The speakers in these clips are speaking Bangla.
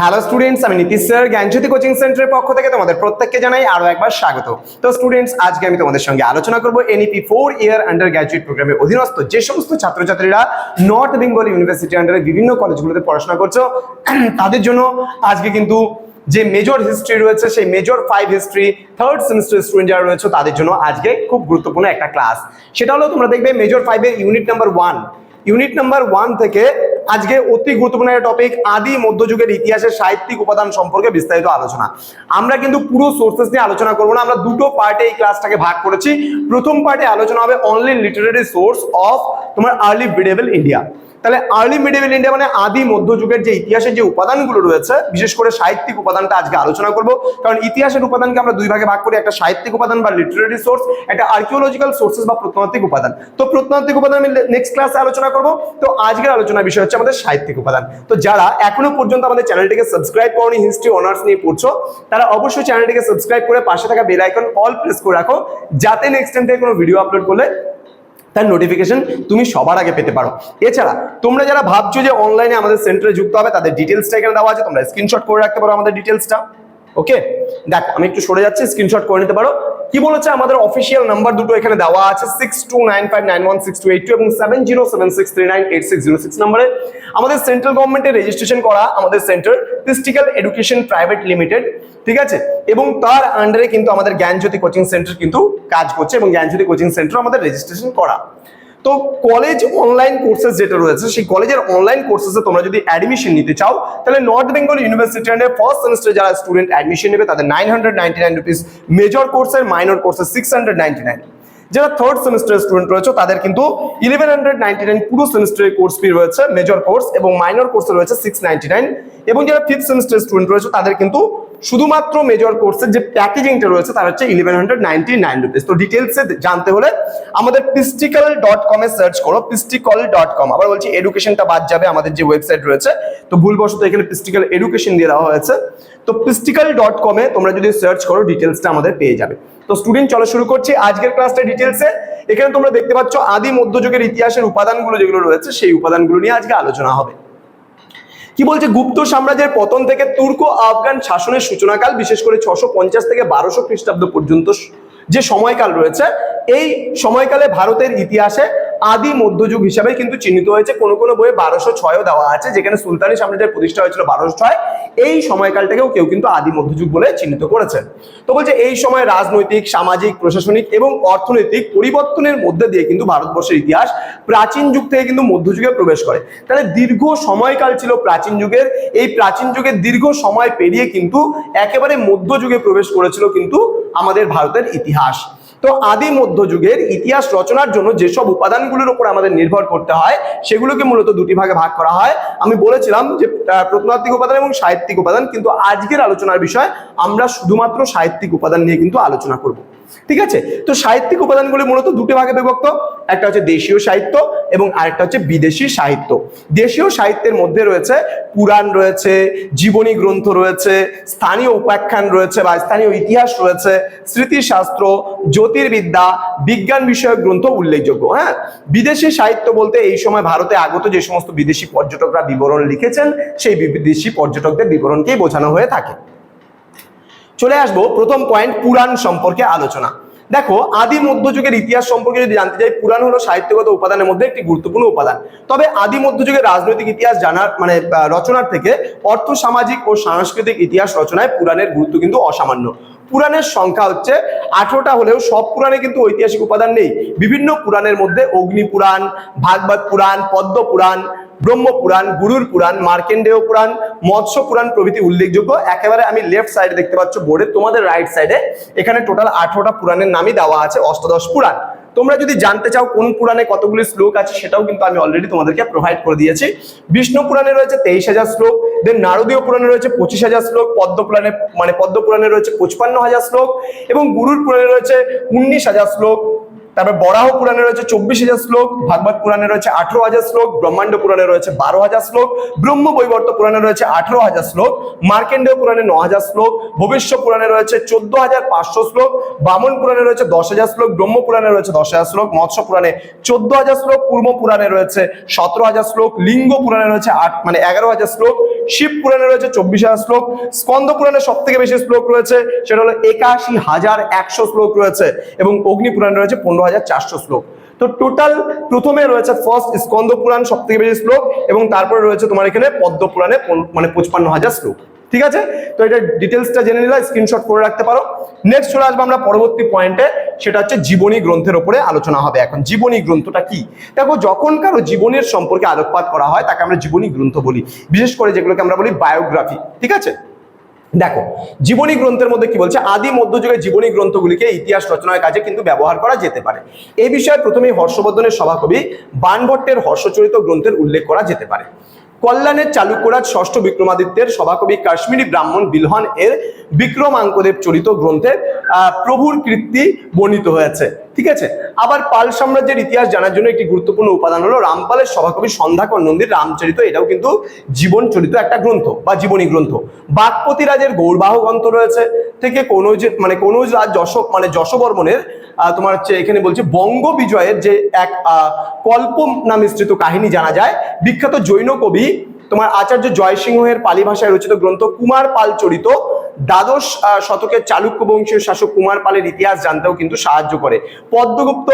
হ্যালো স্টুডেন্টস আমি নীতিশ স্যার, জ্ঞানজ্যোতি কোচিং সেন্টারের পক্ষ থেকে তোমাদের প্রত্যেককে জানাই আরও একবার স্বাগত। তো স্টুডেন্টস আজকে আমি তোমাদের সঙ্গে আলোচনা করব NEP four year undergraduate প্রোগ্রামের অধীনস্থ যে সমস্ত ছাত্রছাত্রীরা নর্থ বেঙ্গল ইউনিভার্সিটি আন্ডারে বিভিন্ন কলেজগুলোতে পড়াশোনা করছ, তাদের জন্য আজকে কিন্তু যে মেজর হিস্ট্রি রয়েছে, সেই major five history third semester student যারা রয়েছে, তাদের জন্য আজকে খুব গুরুত্বপূর্ণ একটা ক্লাস সেটা হলো তোমরা দেখবে মেজর ফাইভের unit number one unit number one থেকে আজকে অতি গুরুত্বপূর্ণ একটা টপিক আদি মধ্যযুগের ইতিহাসের সাহিত্যিক উপাদান সম্পর্কে বিস্তারিত আলোচনা। আমরা কিন্তু পুরো সোর্সেস নিয়ে আলোচনা করব না, আমরা দুটো পার্টে এই ক্লাসটাকে ভাগ করেছি। প্রথম পার্টে আলোচনা হবে অনলি লিটারেরি সোর্স অফ তোমার আর্লি মিডেবল ইন্ডিয়া তাহলে আর্লি মিডেবল ইন্ডিয়া মানে আদি মধ্যযুগের যে ইতিহাসের যে উপাদানগুলো রয়েছে, বিশেষ করে সাহিত্যিক উপাদানটা আজকে আলোচনা করব। কারণ ইতিহাসের উপাদানকে আমরা দুই ভাগে ভাগ করি, একটা সাহিত্যিক উপাদান বা লিটারেরি সোর্স একটা আর্কিওলজিক্যাল সোর্সেস বা প্রত্নতাত্ত্বিক উপাদান। তো প্রত্নতাত্ত্বিক উপাদান আমি নেক্সট ক্লাসে আলোচনা করব। তো আজকের আলোচনার বিষয় হচ্ছে আমাদের সাহিত্যিক উপাদান। তো যারা এখনও পর্যন্ত আমাদের চ্যানেলটিকে সাবস্ক্রাইব করনি হিস্ট্রি অনার্স নিয়ে পড়ছো, তারা অবশ্যই চ্যানেলটিকে সাবস্ক্রাইব করে পাশে থাকা বেল আইকন অল প্রেস করে রাখো, যাতে নেক্সট টাইম থেকে কোনো ভিডিও আপলোড করলে তার নোটিফিকেশন তুমি সবার আগে পেতে পারো। এছাড়া তোমরা যারা ভাবছ যে অনলাইনে আমাদের সেন্টারে যুক্ত হবে, তাদের ডিটেলসটা এখানে দেওয়া আছে, তোমরা স্ক্রিনশট করে রাখতে পারো আমাদের ডিটেলসটা ওকে দেখো, আমি একটু সরে যাচ্ছি স্ক্রিনশট করে নিতে পারো। কি বলেছে? আমাদের অফিসিয়াল নাম্বার দুটো এখানে দেওয়া আছে six two nine five nine one six two eight two এবং seven zero seven six three nine eight six zero six নাম্বারে। আমাদের সেন্ট্রাল গভর্নমেন্টের রেজিস্ট্রেশন করা আমাদের সেন্টার ক্রিস্টিক্যাল এডুকেশন প্রাইভেট লিমিটেড ঠিক আছে? এবং তার আন্ডারে কিন্তু আমাদের জ্ঞানজ্যোতি কোচিং সেন্টার কিন্তু কাজ করছে এবং জ্ঞানজ্যোতি কোচিং সেন্টার আমাদের রেজিস্ট্রেশন করা। তো কলেজ অনলাইন কোর্সেস যেটা রয়েছে, সেই কলেজের অনলাইন কোর্সেসে তোমরা যদি অ্যাডমিশন নিতে চাও, তাহলে north Bengal university under first semester যারা স্টুডেন্ট অ্যাডমিশন নেবে, তাদের nine hundred ninety nine rupees major কোর্সের মাইনর কোর্সের সিক্স হান্ড্রেড নাইনটি নাইন যারা থার্ড সেমিস্টার স্টুডেন্ট রয়েছে, তাদের কিন্তু ইলেভেন হান্ড্রেড নাইনটি নাইন পুরো সেমিস্টারের কোর্স ফি রয়েছে মেজর কোর্স এবং মাইনর কোর্সে রয়েছে সিক্স নাইনটি নাইন এবং যারা ফিফথ সেমিস্টার স্টুডেন্ট রয়েছে, তাদের কিন্তু শুধুমাত্র মেজর কোর্সের যে প্যাকেজিংটা রয়েছে, তার হচ্ছে eleven hundred ninety nine rupees তো ডিটেলসে জানতে হলে আমাদের পিস্টিক্যাল ডট কমে সার্চ করো পিস্টিকল ডট কম আবার বলছি এডুকেশনটা বাদ যাবে আমাদের যে ওয়েবসাইট রয়েছে। তো ভুলবশত এখানে পিস্টিক্যাল এডুকেশন দিয়ে দেওয়া হয়েছে। তো পিস্টিক্যাল ডট কমে তোমরা যদি সার্চ করো ডিটেলসটা আমাদের পেয়ে যাবে। তো স্টুডেন্ট চলো শুরু করছি আজকের ক্লাসটা ডিটেলসে এখানে তোমরা দেখতে পাচ্ছ, আদি মধ্যযুগের ইতিহাসের উপাদানগুলো যেগুলো রয়েছে, সেই উপাদানগুলো নিয়ে আজকে আলোচনা হবে। কি বলছে গুপ্ত সাম্রাজ্যের পতন থেকে তুর্ক আফগান শাসনের সূচনাকাল, বিশেষ করে ছশো পঞ্চাশ থেকে বারোশো খ্রিস্টাব্দ পর্যন্ত যে সময়কাল রয়েছে, এই সময়কালে ভারতের ইতিহাসে আদি মধ্যযুগ হিসাবে কিন্তু চিহ্নিত হয়েছে। কোনো কোনো বইয়ে বারোশো ছয়ও দেওয়া আছে, যেখানে সুলতানি সাম্রাজ্যের প্রতিষ্ঠা হয়েছিল বারোশো ছয়। এই সময়কালটাকেও কেউ কিন্তু আদি মধ্যযুগ বলে চিহ্নিত করেছেন। তো বলছে, এই সময় রাজনৈতিক, সামাজিক, প্রশাসনিক এবং অর্থনৈতিক পরিবর্তনের মধ্যে দিয়ে কিন্তু ভারতবর্ষের ইতিহাস প্রাচীন যুগ থেকে কিন্তু মধ্যযুগে প্রবেশ করে। তাহলে দীর্ঘ সময়কাল ছিল প্রাচীন যুগের। এই প্রাচীন যুগের দীর্ঘ সময় পেরিয়ে কিন্তু একেবারে মধ্যযুগে প্রবেশ করেছিল কিন্তু আমাদের ভারতের ইতিহাস। তো আদি মধ্যযুগের ইতিহাস রচনার জন্য যেসব উপাদানগুলোর উপর আমাদের নির্ভর করতে হয়, সেগুলোকে মূলত দুটি ভাগে ভাগ করা হয়। আমি বলেছিলাম যে প্রত্নতাত্ত্বিক উপাদান এবং সাহিত্যিক উপাদান, কিন্তু আজকের আলোচনার বিষয় আমরা শুধুমাত্র সাহিত্যিক উপাদান নিয়ে কিন্তু আলোচনা করব। ঠিক আছে? তো সাহিত্যিক উপাদানগুলি মূলত দুটি ভাগে বিভক্ত, একটা হচ্ছে দেশীয় সাহিত্য এবং আরেকটা হচ্ছে বিদেশি সাহিত্য। দেশীয় সাহিত্যের মধ্যে রয়েছে পুরাণ রয়েছে, জীবনী গ্রন্থ রয়েছে, স্থানীয় উপাখ্যান রয়েছে বা স্থানীয় ইতিহাস রয়েছে, স্মৃতিশাস্ত্র, জ্যোতির্বিদ্যা, বিজ্ঞান বিষয়ক গ্রন্থ উল্লেখযোগ্য হ্যাঁ? বিদেশি সাহিত্য বলতে এই সময় ভারতে আগত যে সমস্ত বিদেশি পর্যটকরা বিবরণ লিখেছেন, সেই বিদেশি পর্যটকদের বিবরণকেই বোঝানো হয়ে থাকে। চলে আসব প্রথম পয়েন্ট পুরাণ সম্পর্কে আলোচনা। দেখো, আদি মধ্যযুগের ইতিহাস সম্পর্কে যদি জানতে চাই পুরাণ হলো সাহিত্যগত উপাদানের মধ্যে একটি গুরুত্বপূর্ণ উপাদান। তবে আদি মধ্যযুগের রাজনৈতিক ইতিহাস জানার মানে রচনার থেকে অর্থ সামাজিক ও সাংস্কৃতিক ইতিহাস রচনায় পুরাণের গুরুত্ব কিন্তু অসামান্য। পুরাণের সংখ্যা হচ্ছে আঠারোটা হলেও সব পুরাণে কিন্তু ঐতিহাসিক উপাদান নেই। বিভিন্ন পুরাণের মধ্যে অগ্নি পুরাণ, ভাগবত পুরাণ, পদ্ম পুরাণ ব্রহ্ম পুরাণ, গুরুর পুরাণ, মার্কেন্ডেয় পুরাণ, মৎস্য পুরাণ প্রভৃতি উল্লেখযোগ্য। একেবারে আমি লেফট সাইডে দেখতে পাচ্ছ বোর্ডে, তোমাদের রাইট সাইডে এখানে টোটাল আঠারোটা পুরাণের নামই দেওয়া আছে, অষ্টাদশ পুরাণ। তোমরা যদি জানতে চাও কোন পুরাণে কতগুলি শ্লোক আছে, সেটাও কিন্তু আমি অলরেডি তোমাদেরকে প্রোভাইড করে দিয়েছি। বিষ্ণু পুরাণে রয়েছে তেইশ হাজার শ্লোক দেন নারদীয় পুরাণে রয়েছে পঁচিশ হাজার শ্লোক, পদ্ম পুরাণে মানে পদ্ম পুরাণে রয়েছে পঁচপান্ন হাজার শ্লোক, এবং গুরুর পুরাণে রয়েছে উনিশ হাজার শ্লোক। তারপর বরাহ পুরাণে রয়েছে চব্বিশ হাজার শ্লোক ভাগবত পুরাণে রয়েছে আঠারো হাজার শ্লোক ব্রহ্মাণ্ড পুরাণে রয়েছে বারো হাজার শ্লোক ব্রহ্ম বৈবর্ত পুরাণে রয়েছে আঠারো হাজার শ্লোক মার্কেন্ডেয় পুরাণে ন হাজার শ্লোক ভবিষ্য পুরাণে রয়েছে চোদ্দ হাজার পাঁচশো শ্লোক বামন পুরাণে রয়েছে দশ হাজার শ্লোক ব্রহ্ম পুরাণে রয়েছে দশ হাজার শ্লোক মৎস্য পুরাণে চোদ্দ হাজার শ্লোক পূর্ব পুরাণে রয়েছে সতেরো হাজার শ্লোক লিঙ্গ পুরাণে রয়েছে আট মানে এগারো হাজার শ্লোক শিব পুরাণে রয়েছে চব্বিশ হাজার শ্লোক স্কন্দ পুরাণে সব থেকে বেশি শ্লোক রয়েছে সেটা হলো একাশি হাজার একশো শ্লোক রয়েছে এবং অগ্নি পুরাণে রয়েছে পনেরো হাজার চারশো শ্লোক। তো টোটাল প্রথমে রয়েছে ফার্স্ট স্কন্দ পুরাণ সব থেকে বেশি শ্লোক এবং তারপরে রয়েছে তোমার এখানে পদ্ম পুরাণে মানে পঁচপান্ন হাজার শ্লোক। ঠিক আছে? তো এটা ডিটেলসটা জেনে নিলে স্ক্রিনশট করে রাখতে পারো। নেক্সট চলে আসব আমরা পরবর্তী পয়েন্টে সেটা হচ্ছে জীবনী গ্রন্থের ওপরে আলোচনা হবে এখন। জীবনী গ্রন্থটা কি? দেখো, যখন কারও জীবনের সম্পর্কে আলোকপাত করা হয়, তাকে আমরা জীবনী গ্রন্থ বলি। বিশেষ করে যেগুলোকে আমরা বলি বায়োগ্রাফি ঠিক আছে? দেখো, জীবনী গ্রন্থের মধ্যে কি বলছে? আদি মধ্যযুগের জীবনী গ্রন্থগুলিকে ইতিহাস রচনার কাজে কিন্তু ব্যবহার করা যেতে পারে। এই বিষয়ে প্রথমেই হর্ষবর্ধনের সভাকবি বানভট্টের হর্ষচরিত গ্রন্থের উল্লেখ করা যেতে পারে। কল্যাণের চালুক্যরাজ ষষ্ঠ বিক্রমাদিত্যের সভাকবি কাশ্মীরি ব্রাহ্মণ বিলহন এর বিক্রমাঙ্কদেব চরিত গ্রন্থে প্রভুর কীর্তি বর্ণিত হয়েছে। ঠিক আছে? আবার পাল সাম্রাজ্যের ইতিহাস জানার জন্য একটি গুরুত্বপূর্ণ উপাদান হলো রামপালের সভাকবি সন্ধ্যাকর নন্দীর রামচরিত। এটাও কিন্তু জীবন চরিত একটা গ্রন্থ বা জীবনী গ্রন্থ। বাগপতি রাজের গৌরবাহ গ্রন্থ রয়েছে। থেকে কনৌজ মানে কনৌজ রাজ যশ মানে যশবর্মনের তোমার হচ্ছে এখানে বলছে বঙ্গ বিজয়ের যে এক কল্প নামিশ্রিত কাহিনী জানা যায়। বিখ্যাত জৈন কবি তোমার আচার্য জয়সিংহের পালি ভাষায় রচিত গ্রন্থ কুমার পাল চরিত। দ্বাদশ শতকের চালুক্য বংশীয় শাসক কুমার পালের ইতিহাস জানতেও কিন্তু সাহায্য করে। পদ্মগুপ্ত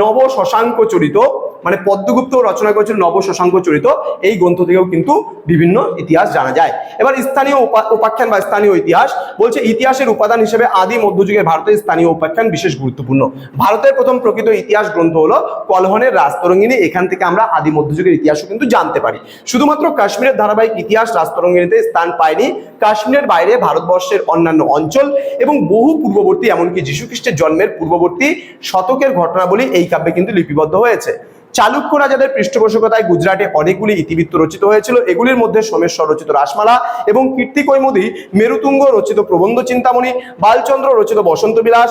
নব শশাঙ্ক চরিত মানে পদ্মগুপ্ত রচনা করেছিল নব শশাঙ্ক চরিত, এই গ্রন্থ থেকেও কিন্তু বিভিন্ন ইতিহাস জানা যায়। এবার স্থানীয় উপাখ্যান বা স্থানীয় ইতিহাস বলছে ইতিহাসের উপাদান হিসেবে আদি মধ্যযুগের ভারতের স্থানীয় উপাখ্যান বিশেষ গুরুত্বপূর্ণ। ভারতের প্রথম প্রকৃত ইতিহাস গ্রন্থ হলো কলহনের রাজতরঙ্গিনী এখান থেকে আমরা আদি মধ্যযুগের ইতিহাসও কিন্তু জানতে পারি। শুধুমাত্র কাশ্মীরের ধারাবাহিক ইতিহাস রাজতরঙ্গিনীতে স্থান পায়নি। কাশ্মীরের বাইরে ভারতবর্ষের অন্যান্য অঞ্চল এবং বহু পূর্ববর্তী, এমনকি যীশুখ্রিস্টের জন্মের পূর্ববর্তী শতকের ঘটনাবলী এই কাব্যে কিন্তু লিপিবদ্ধ হয়েছে। চালুক্য রাজাদের পৃষ্ঠপোষকতায় গুজরাটে অনেকগুলি ইতিবৃত্ত রচিত হয়েছিল, এগুলির মধ্যে সোমেশ্বর রচিত রাসমালা এবং কীর্তিকৈমুদী মেরুতুঙ্গ রচিত প্রবন্ধ চিন্তামণি, বালচন্দ্র রচিত বসন্ত বিলাস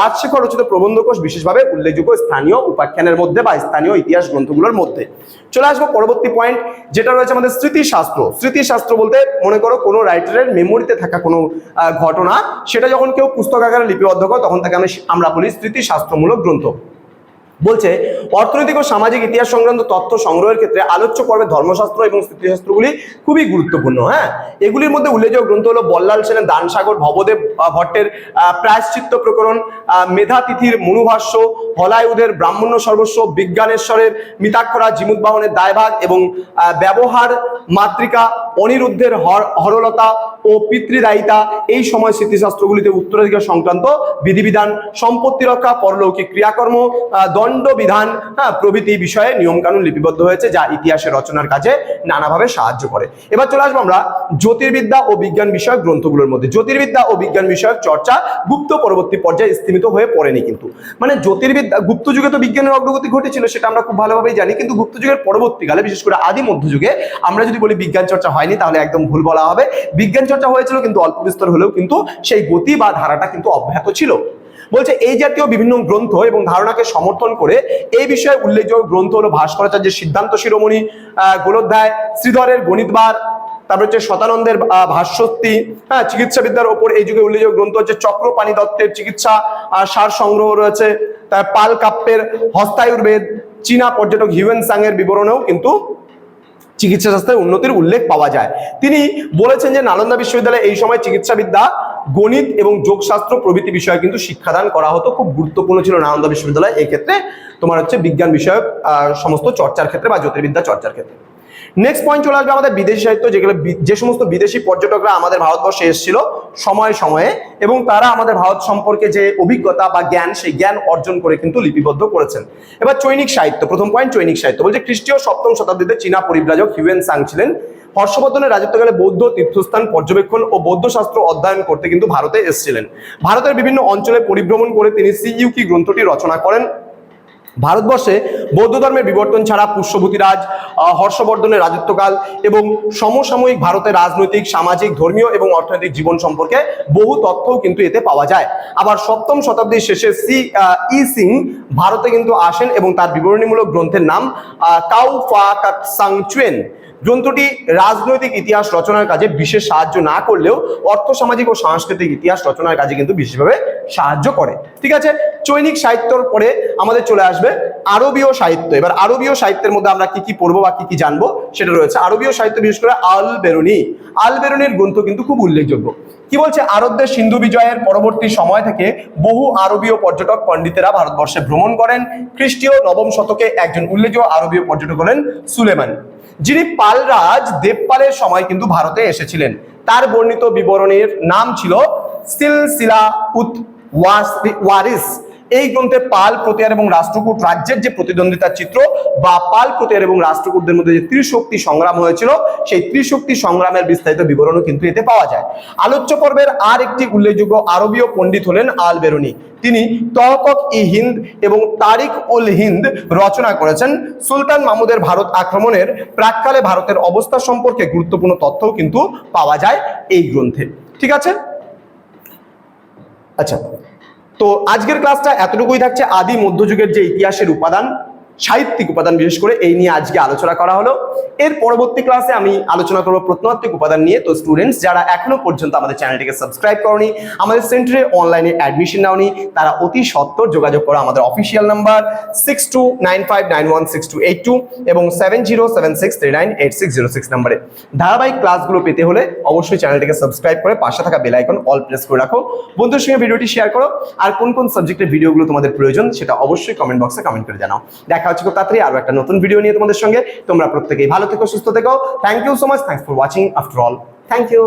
রাজশেখর রচিত প্রবন্ধকোষ বিশেষভাবে উল্লেখযোগ্য স্থানীয় উপাখ্যানের মধ্যে বা স্থানীয় ইতিহাস গ্রন্থগুলোর মধ্যে। চলে আসব পরবর্তী পয়েন্ট যেটা রয়েছে আমাদের স্মৃতিশাস্ত্র। স্মৃতিশাস্ত্র বলতে মনে করো কোনো রাইটারের মেমোরিতে থাকা কোনো ঘটনা, সেটা যখন কেউ পুস্তক আকারে লিপিবদ্ধ করে, তখন তাকে আমি আমরা বলি স্মৃতিশাস্ত্রমূলক গ্রন্থ বলছে, অর্থনৈতিক ও সামাজিক ইতিহাস সংক্রান্ত তথ্য সংগ্রহের ক্ষেত্রে আলোচ্য পর্বে ধর্মশাস্ত্র এবং স্মৃতিশাস্ত্রগুলি খুবই গুরুত্বপূর্ণ হ্যাঁ? এগুলির মধ্যে উল্লেখযোগ্য গ্রন্থ হলো বল্লাল সেনের দানসাগর, ভবদেব ভট্টের প্রায়শ্চিত্ত প্রকরণ মেধাতিথির মনুভাষ্য হলায়ুদের ব্রাহ্মণ্য সর্বস্ব, বিজ্ঞানেশ্বরের মিতাক্ষরা জিমুদ্বাহনের দায়ভাগ এবং ব্যবহার মাতৃকা, অনিরুদ্ধের হর- হরলতা ও পিতৃদায়িতা, এই সময় স্মৃতিশাস্ত্রগুলিতে উত্তরাধিকার সংক্রান্ত বিধিবিধান, সম্পত্তি রক্ষা, পরলৌকিক ক্রিয়াকর্ম আহ, দণ্ডবিধান হ্যাঁ প্রভৃতি বিষয়ে নিয়মকানুন লিপিবদ্ধ হয়েছে যা ইতিহাসের রচনার কাজে নানাভাবে সাহায্য করে। এবার চলে আসব আমরা জ্যোতির্বিদ্যা ও বিজ্ঞান বিষয়ক গ্রন্থগুলোর মধ্যে। জ্যোতির্বিদ্যা ও বিজ্ঞান বিষয়ক চর্চা গুপ্ত পরবর্তী পর্যায়ে স্থিমিত হয়ে পড়েনি কিন্তু। মানে জ্যোতির্বিদ্যা গুপ্ত যুগে তো বিজ্ঞানের অগ্রগতি ঘটেছিল সেটা আমরা খুব ভালোভাবেই জানি কিন্তু গুপ্ত যুগের পরবর্তীকালে বিশেষ করে আদি মধ্যযুগে আমরা যদি বলি বিজ্ঞান চর্চা হয়নি তাহলে একদম ভুল বলা হবে। বিজ্ঞান চর্চা হয়েছিল কিন্তু অল্প বিস্তর হলেও কিন্তু সেই গতি বা ধারাটা কিন্তু অব্যাহত ছিল। বলছে এই জাতীয় বিভিন্ন গ্রন্থ এবং ধারণাকে সমর্থন করে এই বিষয়ে উল্লেখযোগ্য গ্রন্থ হলো ভাস্করাচার্যের সিদ্ধান্ত শিরোমণি গোলধ্যায় শ্রীধরের গণিতবার তারপর হচ্ছে শতানন্দের আহ, হ্যাঁ চিকিৎসা বিদ্যার ওপর এই যুগে উল্লেখযোগ্য গ্রন্থ হচ্ছে চক্রপাণি দত্তের চিকিৎসা সার সংগ্রহ রয়েছে তার পাল কাপ্পের হস্তায়ুর্বেদ চীনা পর্যটক হিউয়েন সাং এর বিবরণেও কিন্তু চিকিৎসা শাস্ত্রের উন্নতির উল্লেখ পাওয়া যায়। তিনি বলেছেন যে নালন্দা বিশ্ববিদ্যালয়ে এই সময় চিকিৎসাবিদ্যা গণিত এবং যোগশাস্ত্র প্রভৃতি বিষয়ে কিন্তু শিক্ষাদান করা হতো, খুব গুরুত্বপূর্ণ ছিল নালন্দা বিশ্ববিদ্যালয়। এক্ষেত্রে তোমার হচ্ছে বিজ্ঞান বিষয়ক সমস্ত চর্চার ক্ষেত্রে বা জ্যোতির্বিদ্যা চর্চার ক্ষেত্রে। নেক্সট পয়েন্ট চলে আসবে আমাদের বিদেশি সাহিত্য, যেগুলো যে সমস্ত বিদেশি পর্যটকরা আমাদের ভারতবর্ষে এসেছিল সময়ে সময়ে, এবং তারা আমাদের ভারত সম্পর্কে যে অভিজ্ঞতা বা জ্ঞান, সেই জ্ঞান অর্জন করে কিন্তু লিপিবদ্ধ করেছেন। এবার চৈনিক সাহিত্য, প্রথম পয়েন্ট চৈনিক সাহিত্য। বলছে খ্রিস্টীয় সপ্তম শতাব্দীতে চীনা পরিব্রাজক হিউয়েন সাং ছিলেন। হর্ষবর্ধনের রাজত্বকালে বৌদ্ধ তীর্থস্থান পর্যবেক্ষণ ও বৌদ্ধ শাস্ত্র অধ্যয়ন করতে কিন্তু ভারতে এসেছিলেন। ভারতের বিভিন্ন অঞ্চলে পরিভ্রমণ করে তিনি সিইউকি গ্রন্থটি রচনা করেন ভারতবর্ষে বৌদ্ধ ধর্মের বিবর্তন ছাড়া পুষ্যভূতিরাজ হর্ষবর্ধনের রাজত্বকাল এবং সমসাময়িক ভারতের রাজনৈতিক, সামাজিক, ধর্মীয় এবং অর্থনৈতিক জীবন সম্পর্কে বহু তথ্যও কিন্তু এতে পাওয়া যায়। আবার সপ্তম শতাব্দীর শেষে সি ই সিং ভারতে কিন্তু আসেন এবং তার বিবরণীমূলক গ্রন্থের নাম কাউ ফা কাকসাং চুয়েন। গ্রন্থটি রাজনৈতিক ইতিহাস রচনার কাজে বিশেষ সাহায্য না করলেও অর্থ, সামাজিক ও সাংস্কৃতিক ইতিহাস রচনার কাজে কিন্তু বিশেষভাবে সাহায্য করে। ঠিক আছে? চৈনিক সাহিত্যর পরে আমাদের চলে আসবে আরবীয় সাহিত্য। এবার আরবীয় সাহিত্যের মধ্যে আমরা কি কি পড়ব বা কি কি জানব সেটা রয়েছে। আরবীয় সাহিত্য, বিশেষ করে আল বেরুনি। আল বেরুনির গ্রন্থ কিন্তু খুব উল্লেখযোগ্য। কি বলছে? আরবদের সিন্ধু বিজয়ের পরবর্তী সময় থেকে বহু আরবীয় পর্যটক পণ্ডিতেরা ভারতবর্ষে ভ্রমণ করেন। খ্রিস্টীয় নবম শতকে একজন উল্লেখযোগ্য আরবীয় পর্যটক হলেন সুলেমান। যিনি পালরাজ দেবপালের সময় কিন্তু ভারতে এসেছিলেন। তার বর্ণিত বিবরণের নাম ছিল সিলসিলা উত ওয়ারিস। এই গ্রন্থে পাল প্রতিয়ার এবং রাষ্ট্রকূট রাজ্যের যে প্রতিদ্বন্দ্বিতার চিত্র, বা পাল প্রতিয়ার এবং রাষ্ট্রকূটদের মধ্যে যে ত্রিশক্তি সংগ্রাম হয়েছিল, সেই ত্রিশক্তি সংগ্রামের বিস্তারিত বিবরণও কিন্তু এতে পাওয়া যায়। আলোচ্য পর্বের আর একটি উল্লেখযোগ্য আরবীয় পণ্ডিত হলেন আল বেরুনি। তিনি তহকক ই হিন্দ এবং তারিক উল হিন্দ রচনা করেছেন। সুলতান মাহমুদের ভারত আক্রমণের প্রাককালে ভারতের অবস্থা সম্পর্কে গুরুত্বপূর্ণ তথ্যও কিন্তু পাওয়া যায় এই গ্রন্থে। ঠিক আছে? আচ্ছা তো আজকের ক্লাসটা এতটুকুই থাকছে আদি মধ্যযুগের যে ইতিহাসের উপাদান সাহিত্যিক উপাদান বিশেষ করে এই নিয়ে আজকে আলোচনা করা হলো। এর পরবর্তী ক্লাসে আমি আলোচনা করব প্রত্নতাত্ত্বিক উপাদান নিয়ে। তো স্টুডেন্টস যারা এখনও পর্যন্ত আমাদের চ্যানেলটিকে সাবস্ক্রাইব করনি, আমাদের সেন্টারে অনলাইনে অ্যাডমিশন নাওনি, তারা অতি সত্বর যোগাযোগ করো আমাদের official number six two nine five nine one six two eight two এবং seven zero seven six three nine eight six zero six নাম্বারে ধারাবাহিক ক্লাসগুলো পেতে হলে অবশ্যই চ্যানেলটিকে সাবস্ক্রাইব করে পাশে থাকা বেল আইকন অল প্রেস করে রাখো। বন্ধুর সঙ্গে ভিডিওটি শেয়ার করো। আর কোন কোন সাবজেক্টের ভিডিওগুলো তোমাদের প্রয়োজন, সেটা অবশ্যই কমেন্ট বক্সে কমেন্ট করে জানাও। দেখা হচ্ছে খুব তাড়াতাড়ি আরও একটা নতুন ভিডিও নিয়ে তোমাদের সঙ্গে। তোমরা প্রত্যেকেই ভালো থেকো, সুস্থ থেকো। Thank you so much thanks for watching after all thank you